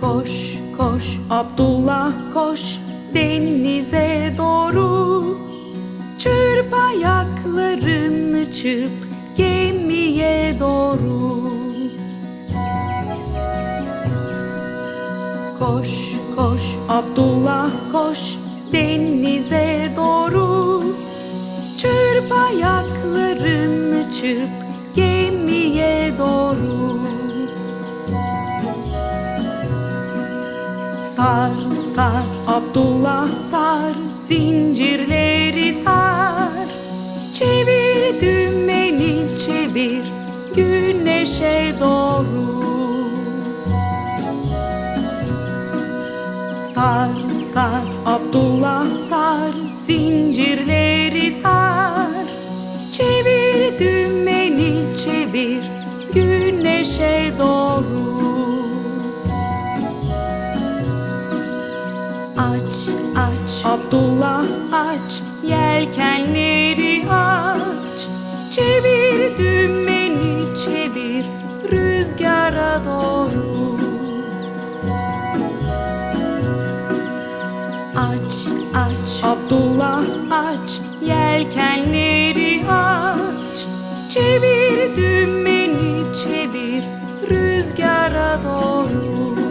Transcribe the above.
Koş koş Abdullah koş denize doğru. Çırp ayaklarını çırp gemiye doğru. Koş koş Abdullah koş denize doğru. Çırp ayaklarını çırp Sar sar. Abdullah sar zincirleri sar. Çevir dümeni çevir güneşe doğru. Sar sar. Abdullah sar zincirleri sar. Çevir dümeni çevir güneşe doğru Aç aç. Abdullah. Aç yelkenleri aç. Çevir dümeni çevir rüzgara doğru. Aç aç. Abdullah. Aç yelkenleri aç. Çevir dümeni çevir rüzgara doğru